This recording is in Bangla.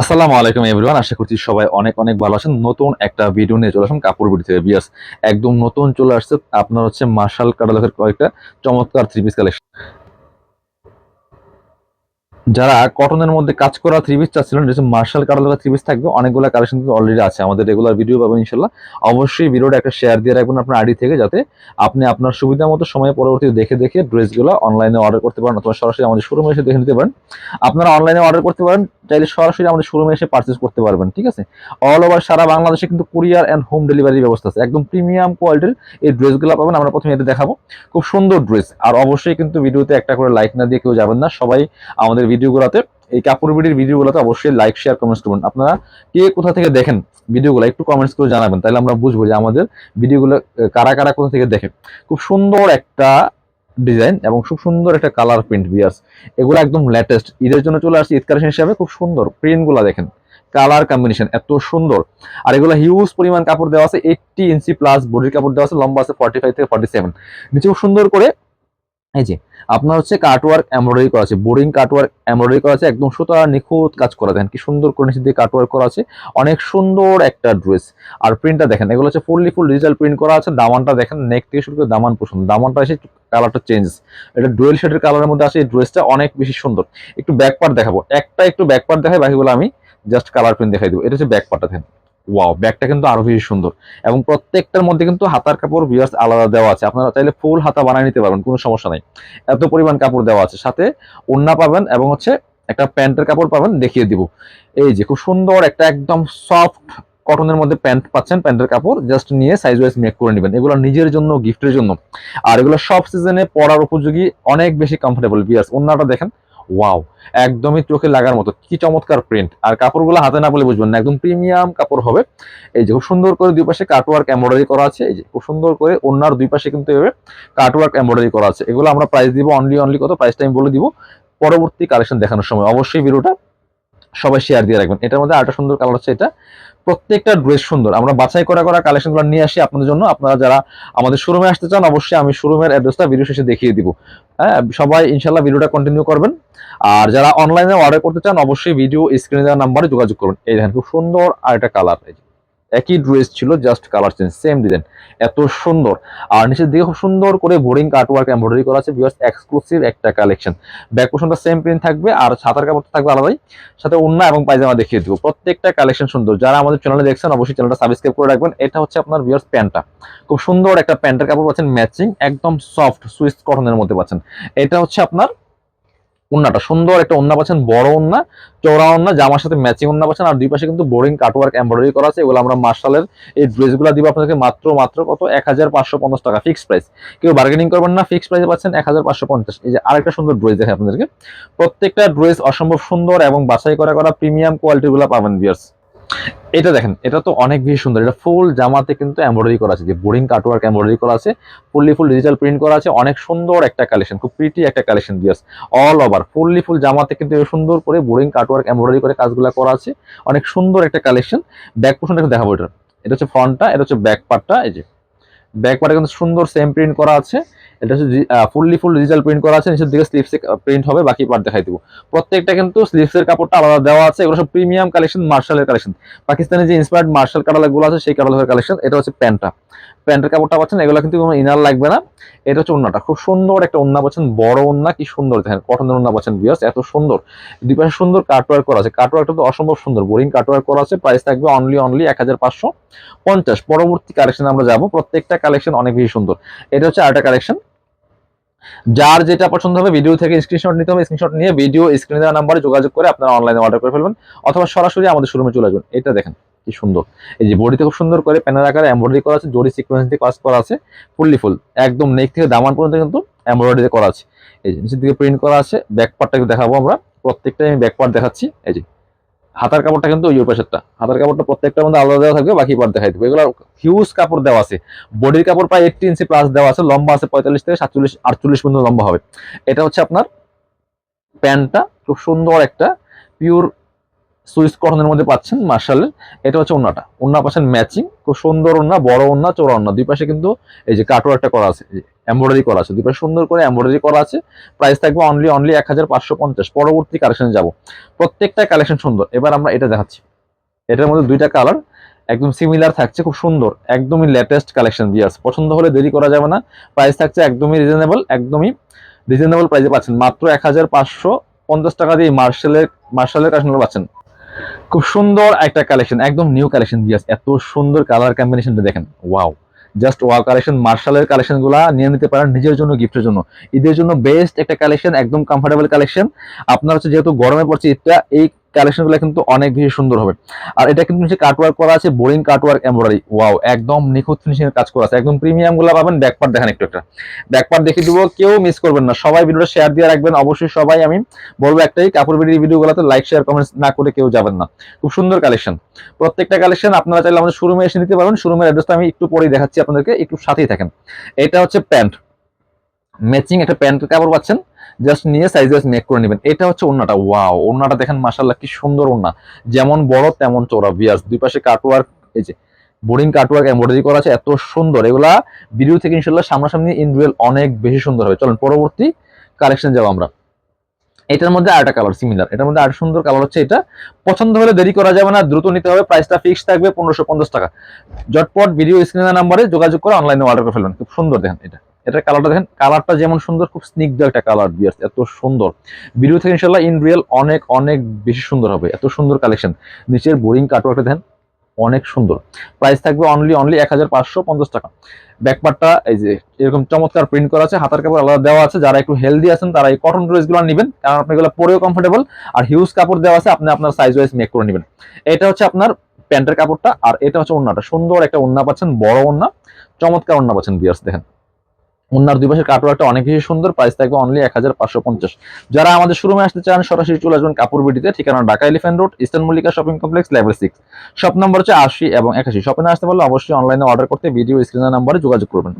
আসসালামু আলাইকুম এভরিওয়ান, আশা করছি সবাই অনেক অনেক ভালো আছেন। নতুন একটা ভিডিও নিয়ে চলে আসুন কাপড় বিড়ি থেকে। বিয়াস, একদম নতুন চলে আসছে। আপনার হচ্ছে মার্শাল কাটালকের কয়েকটা চমৎকার থ্রি পিস কালেকশন যারা কটনের মধ্যে কাজ করা থ্রি পিস চাচ্ছিলেন মার্শাল কাটালকের থ্রি পিস থাকবে। অনেকগুলো কালেকশন কিন্তু অলরেডি আছে। আমাদের রেগুলার ভিডিও পাবেন ইনশাল্লাহ। অবশ্যই ভিডিওটা একটা শেয়ার দিয়ে রাখবেন আপনার আইডি থেকে, যাতে আপনি আপনার সুবিধা মতো সময় পরবর্তী দেখে দেখে ড্রেসগুলো অনলাইনে অর্ডার করতে পারেন, অথবা সরাসরি আমাদের শোরুমে এসে দেখে নিতে পারেন। আপনারা অনলাইনে অর্ডার করতে পারেন। চাইলে সরাসরি আমাদের শোরুমে এসে পারচেস করতে পারবেন, ঠিক আছে? অল ওভার সারা বাংলাদেশে কিন্তু কুরিয়ার অ্যান্ড হোম ডেলিভারি ব্যবস্থা আছে। একদম প্রিমিয়াম কোয়ালিটির এই ড্রেসগুলো পাবেন, আমরা প্রথমে এটা দেখাবো। খুব সুন্দর ড্রেস আর অবশ্যই কিন্তু ভিডিওতে একটা করে লাইক না দিয়ে কেউ যাবেন না। সবাই আমাদের ভিডিওগুলোতে, এই কাপড় বিডির ভিডিওগুলোতে অবশ্যই লাইক শেয়ার কমেন্টস করবেন। আপনারা কে কোথা থেকে দেখেন ভিডিওগুলো, একটু কমেন্টস করে জানাবেন। তাহলে আমরা বুঝব যে আমাদের ভিডিওগুলো কারা কারা কোথা থেকে দেখেন খুব সুন্দর একটা ডিজাইন এবং খুব সুন্দর একটা কালার প্রিন্ট বিয়ার্স এগুলো একদম লেটেস্ট ঈদের জন্য চলে আসছে ঈদ কালেকশন হিসাবে। খুব সুন্দর প্রিন্টগুলো দেখেন। কালার কম্বিনেশন এত সুন্দর। আর এগুলো হিউজ পরিমাণ কাপড় দেওয়া আছে এইটটি ইঞ্চি প্লাস বডির কাপড় দেওয়া আছে, লম্বা আছে ফর্টি ফাইভ থেকে ফর্টি সেভেন নিচে খুব সুন্দর করে এই যে, আপনার হচ্ছে কাটওয়ার্ক এমব্রয়ডারি করা আছে বোরিং কাটওয়ার্ক এমব্রয়ডারি করা আছে, একদম সুতা নিখুঁত কাজ করা, দেখেন কি সুন্দর করে নিচে দিয়ে কাটওয়ার্ক করা আছে, অনেক সুন্দর একটা ড্রেস আর প্রিন্টটা দেখেন, এগুলো হচ্ছে ফুললি ফুল ডিজিটাল প্রিন্ট করা আছে, দামানটা দেখেন নেক থেকে শুরু করে দামান পছন্দ দামানটা এসে কালারটা চেঞ্জ এটা ডুয়েল শেডের কালারের মধ্যে আছে এই ড্রেসটা অনেক বেশি সুন্দর। একটু ব্যাক পার্ট দেখাবো, একটা একটু ব্যাক পার্ট দেখাই, বাকিগুলো আমি জাস্ট কালার প্রিন্ট দেখাই দেবো। এটা হচ্ছে ব্যাক পার্টটা দেখেন। ওয়াও ব্যাগটা কিন্তু আরও বেশি সুন্দর। এবং প্রত্যেকটার মধ্যে কিন্তু হাতার কাপড় ভিউয়ার্স আলাদা দেওয়া আছে। আপনারা চাইলে ফুল হাতা বানিয়ে নিতে পারবেন, কোনো সমস্যা নাই। এত পরিমাণ কাপড় দেওয়া আছে। সাথে ওন্না পাবেন এবং হচ্ছে একটা প্যান্টের কাপড় পাবেন, দেখিয়ে দিব। এই যে খুব সুন্দর একটা একদম সফট কটনের মধ্যে প্যান্ট পাচ্ছেন, প্যান্টের কাপড়। জাস্ট নিয়ে সাইজ ওয়াইজ মেক করে নেবেন। এগুলো নিজের জন্য গিফটের জন্য। আর এগুলো সব সিজনে পরার উপযোগী, অনেক বেশি কমফোর্টেবল বিয়ার্স ওন্নাটা দেখেন ওয়াও একদমই চোখে লাগার মতো। কি চমৎকার প্রিন্ট আর কাপড়গুলো হাতে না বলে বুঝবেন না, একদম প্রিমিয়াম কাপড় হবে। এই যে, খুব সুন্দর করে দুই পাশে কাটওয়ার্ক এমব্রয়ডারি করা আছে। এই যে, খুব সুন্দর করে ওনার দুই পাশে কিন্তু এভাবে কাটওয়ার্ক এমব্রয়ডারি করা আছে। এগুলো আমরা প্রাইস দিব অনলি অনলি কত? প্রাইসটা আমি বলে দিব। পরবর্তী কালেকশন দেখানোর সময়। অবশ্যই ভিডিওটা সবাই শেয়ার দিয়ে রাখবেন। এটার মধ্যে আরেকটা সুন্দর কালার হচ্ছে এটা। প্রত্যেকটা ড্রেস সুন্দর। আমরা বাছাই করা করা কালেকশনগুলো নিয়ে আসি আপনাদের জন্য। আপনারা যারা আমাদের শোরুমে আসতে চান, অবশ্যই আমি শোরুমের অ্যাড্রেসটা ভিডিও শেষে দেখিয়ে দিব। হ্যাঁ সবাই ইনশাল্লাহ ভিডিওটা কন্টিনিউ করবেন। আর যারা অনলাইনে অর্ডার করতে চান, অবশ্যই ভিডিও স্ক্রিনে দেওয়া নাম্বারে যোগাযোগ করুন। এই দেখেন, খুব সুন্দর আর একটা কালার একই ড্রেস ছিল just colour change same design এত সুন্দর। আর নিচের দিকে খুব সুন্দর করে বোরিং কাটওয়ার্ক এমব্রয়ডারি করা আছে বিকজ এক্সক্লুসিভ একটা কালেকশন ব্যাক পোর্শনটা সেম প্রিন্ট থাকবে, আর ছাতার কাপড় থাকবে আলাদাই। সাথে ওন্না এবং পায়জামা দেখিয়ে দিব। প্রত্যেকটা কালেকশন সুন্দর। যারা আমাদের চ্যানেলে দেখছেন, অবশ্যই চ্যানেলটা সাবস্ক্রাইব করে রাখবেন। এটা হচ্ছে আপনার বিয়ার্স প্যান্টটা খুব সুন্দর একটা প্যান্টের কাপড় পাচ্ছেন ম্যাচিং একদম সফট সুইস কটনের মধ্যে পাচ্ছেন। এটা হচ্ছে আপনার উন্নাটা সুন্দর একটা ওন্না পাচ্ছেন, বড় উন্না চওড়া উন্না জামার সাথে ম্যাচিং উন্না পাচ্ছেন, আর দুই পাশে কিন্তু বোরিং কাটওয়ার্ক এমব্রয়ডারি করা আছে, এগুলো আমরা মার্শালের এই ড্রেসগুলো দিব আপনাদেরকে মাত্র মাত্র কত? এক হাজার পাঁচশো পঞ্চাশ টাকা ফিক্স প্রাইস কেউ বার্গেনিং করবেন না ফিক্স প্রাইসে পাচ্ছেন এক হাজার পাঁচশো পঞ্চাশ। এই যে আরেকটা সুন্দর ড্রেস দেখে আপনাদেরকে। প্রত্যেকটা ড্রেস অসম্ভব সুন্দর এবং বাছাই করা করা প্রিমিয়াম কোয়ালিটিগুলো পাবেন বিয়ার্স এটা দেখেন, এটা তো অনেক বেশি সুন্দর। এটা ফুল জামাতে কিন্তু এমব্রয়ডারি করা আছে, যে বোরিং কাটওয়ার্ক এমব্রয়ডারি করা আছে ফুললি ফুল ডিজিটাল প্রিন্ট করা আছে, অনেক সুন্দর একটা কালেকশন খুব প্রিটি একটা collection bears all over fully full জামাতে কিন্তু সুন্দর করে বোরিং কাটওয়ার্ক এমব্রয়ডারি করে কাজগুলো করা আছে, অনেক সুন্দর একটা কালেকশন ব্যাক পোর্শনটা দেখাবো এটা। এটা হচ্ছে ফ্রন্টটা এটা হচ্ছে ব্যাক পার্টটা এই যে। ব্যাক পার্টে কিন্তু সুন্দর সেম প্রিন্ট করা আছে। এটা হচ্ছে ফুললি ফুল ডিজিটাল প্রিন্ট করা আছে, নিচের দিকে স্লিপসে প্রিন্ট হবে, বাকি পার্ট দেখাই দিব। প্রত্যেকটা কিন্তু স্লিপসের কাপড়টা আলাদা দেওয়া আছে, এগুলো সব প্রিমিয়াম কালেকশন মার্শালের কালেকশন পাকিস্তানি যে ইন্সপায়ার্ড মার্শাল কাটালাগুলো আছে, সেই কাটালের কালেকশন এটা হচ্ছে প্যান্টটা। প্যান্টের কাপড়টা পাচ্ছেন, এগুলো কিন্তু কোনো ইনার লাগবে না। এটা হচ্ছে ওন্নাটা, খুব সুন্দর একটা ওন্না পাচ্ছেন, বড় ওন্না, কি সুন্দর দেখেন, কটনের ওন্না পাচ্ছেন বিয়াস এত সুন্দর। দুই পাশে সুন্দর কাটওয়ার্ক করা আছে কাটওয়ার্কটা তো অসম্ভব সুন্দর বোরিং কাটওয়ার্ক করা আছে প্রাইস থাকবে অনলি অনলি এক হাজার পাঁচশো পঞ্চাশ। পরবর্তী কালেকশন আমরা যাব, প্রত্যেকটা কালেকশন অনেক বেশি সুন্দর। এটা হচ্ছে আরেকটা কালেকশন যার যেটা পছন্দ হবে ভিডিও থেকে স্ক্রিনশট নিতে হবে স্ক্রিনশট নিয়ে ভিডিও স্ক্রিনে দেওয়া নাম্বারে যোগাযোগ করে আপনারা অনলাইনে অর্ডার করে ফেলবেন, অথবা সরাসরি আমাদের শোরুমে চলে আসবেন। এটা দেখেন, কি সুন্দর। এই যে বডিতে খুব সুন্দর করে প্যানের আকারে এমব্রয়ডারি করা আছে জরি সিকোয়েন্স দিয়ে কাজ করা আছে ফুললি ফুল একদম নেক থেকে দামান পর্যন্ত কিন্তু এমব্রয়ডারি করা আছে। এই যে নিচের দিকে প্রিন্ট করা আছে ব্যাক দেখাবো আমরা। প্রত্যেকটাই আমি ব্যাক পার্ট দেখাচ্ছি। এই যে হাতার কাপড়টা কিন্তু ওই পাশেরটা হাতার কাপড়টা প্রত্যেকটার মধ্যে আলাদা দেওয়া থাকবে, বাকি পার্ট দেখাই দেবো। এগুলো হিউজ কাপড় দেওয়া আছে। বডির কাপড় প্রায় এইটটি ইঞ্চি প্লাস দেওয়া আছে, লম্বা আছে পঁয়তাল্লিশ থেকে সাতচল্লিশ, আটচল্লিশ পর্যন্ত লম্বা হবে। এটা হচ্ছে আপনার প্যান্টটা, খুব সুন্দর একটা পিওর সুইস কটনের মধ্যে পাচ্ছেন মার্শালের এটা হচ্ছে ওন্নাটা। ওন্না পাচ্ছেন ম্যাচিং খুব সুন্দর ওন্না, বড় ওন্না চোরা ওন্না। দুই পাশে কিন্তু এই যে কাটোয়ারটা করা আছে। এমব্রয়ডারি করা আছে। দুই পাশে সুন্দর করে এমব্রয়ডারি করা আছে। প্রাইস থাকবে অনলি অনলি এক হাজার পাঁচশো পঞ্চাশ। পরবর্তী কালেকশনে যাব। প্রত্যেকটা কালেকশন সুন্দর। এবার আমরা এটা দেখাচ্ছি। এটার মধ্যে দুইটা কালার একদম সিমিলার থাকছে, খুব সুন্দর। একদমই লেটেস্ট কালেকশন বিয়ার্স পছন্দ হলে দেরি করা যাবে না। প্রাইস থাকছে একদমই রিজনেবল একদমই রিজনেবল প্রাইসে পাচ্ছেন। মাত্র এক হাজার পাঁচশো পঞ্চাশ টাকা দিয়ে মার্শালের মার্শালের কালেকশন পাচ্ছেন। খুব সুন্দর একটা কালেকশন একদম নিউ কালেকশন বিয়ার্স এত সুন্দর কালার কম্বিনেশনটা দেখেন। ওয়াও জাস্ট ওয়াও কালেকশন মার্শালের কালেকশনগুলা নিয়ে নিতে পারেন নিজের জন্য গিফটের জন্য। ঈদের জন্য বেস্ট একটা কালেকশন একদম কমফোর্টেবল কালেকশন আপনার হচ্ছে যেহেতু গরমে পড়ছে ঈদটা এই কালেকশনগুলো কিন্তু অনেক বেশি সুন্দর হবে। আর এটা কিন্তু নিচে কাটওয়ার্ক করা আছে, বোরিং কাটওয়ার্ক এমব্রয়ডারি ওয়াও একদম নিখুঁত ফিনিশিং কাজ করা আছে। একদম প্রিমিয়ামগুলো পাবেন ব্যাকপার্ট দেখেন একটু একটা। ব্যাকপার্ট দেখিয়ে দিব, কেউ মিস করবেন না। সবাই ভিডিওটা শেয়ার দিয়ে রাখবেন। অবশ্যই সবাই আমি বলব একটাই, কাপড় ভিডিও গুলোতে লাইক শেয়ার কমেন্টস না করে কেউ যাবেন না। খুব সুন্দর কালেকশন প্রত্যেকটা কালেকশন আপনারা চাইলে আমাদের শোরুমে এসে নিতে পারবেন। শোরুমের অ্যাড্রেসটা আমি একটু পরেই দেখাচ্ছি আপনাদেরকে, একটু সাথেই থাকেন। এটা হচ্ছে প্যান্ট। ম্যাচিং একটা প্যান্ট কাপড় পাচ্ছেন জাস্ট নিয়ে সাইজ মেক করে নেবেন। এটা হচ্ছে ওন্নাটা। ওয়াও ওন্নাটা দেখেন মাশাল্লাহ কি সুন্দর ওন্না। যেমন বড়, তেমন চোরা বিয়ার্স দুই পাশে কাটওয়ার্ক এই যে বোরিং কাটওয়ার্ক এমব্রয়ডারি করা আছে, এত সুন্দর। এগুলা ভিডিও থেকে ইনশাল্লাহ সামনাসামনি ইন রিয়েল অনেক বেশি সুন্দর হবে। চলুন, পরবর্তী কালেকশন যাব আমরা। এটার মধ্যে আরেকটা কালার সিমিলার এটার মধ্যে আরেকটা সুন্দর কালার হচ্ছে এটা। পছন্দ হলে দেরি করা যাবে না, দ্রুত নিতে হবে। প্রাইসটা ফিক্স থাকবে পনেরোশো টাকা। জটপট ভিডিও স্ক্রিনের নাম্বারে যোগাযোগ করে অনলাইনে অর্ডার করে ফেলবেন। খুব সুন্দর দেখেন এটা। এটার কালারটা দেখেন কালারটা যেমন সুন্দর, খুব স্নিগ্ধ একটা কালার বিয়ার্স এত সুন্দর। ভিডিও থেকে ইনশাল্লাহ ইন রিয়েল অনেক অনেক বেশি সুন্দর হবে, এত সুন্দর কালেকশন নিচের বোরিং কাটওয়ার্কটা দেখেন, অনেক সুন্দর। প্রাইস থাকবে অনলি অনলি এক হাজার পাঁচশো পঞ্চাশ টাকা। ব্যাকপার্টটা এই যে, এরকম চমৎকার প্রিন্ট করা আছে, হাতার কাপড় আলাদা দেওয়া আছে, যারা একটু হেলদি আছেন, তারা এই কটন ড্রেসগুলো নেবেন, কারণ আপনি এগুলো পরেও কমফোর্টেবল আর হিউজ কাপড় দেওয়া আছে, আপনি আপনার সাইজ ওয়াইজ মেক করে নেবেন। এটা হচ্ছে আপনার প্যান্টের কাপড়টা, আর এটা হচ্ছে ওন্নাটা সুন্দর একটা ওন্না পাচ্ছেন, বড় ওন্না চমৎকার ওন্না পাচ্ছেন বিয়ার্স দেখেন। ওনার দুই পাশের কাটওয়ার্কটা অনেক বেশি সুন্দর প্রাইস থাকবে অনলি এক হাজার পাঁচশো পঞ্চাশ। যারা আমাদের শোরুমে আসতে চান, সরাসরি চলে আসবেন কাপুর বিটিতে, ঠিকানা Dhaka Elephant Road Eastern Mallika shopping complex level six shop number হচ্ছে আশি এবং একাশি। শপে আসতে পারলে অবশ্যই অনলাইনে অর্ডার করতে ভিডিও স্ক্রিনের নাম্বারে যোগাযোগ করবেন।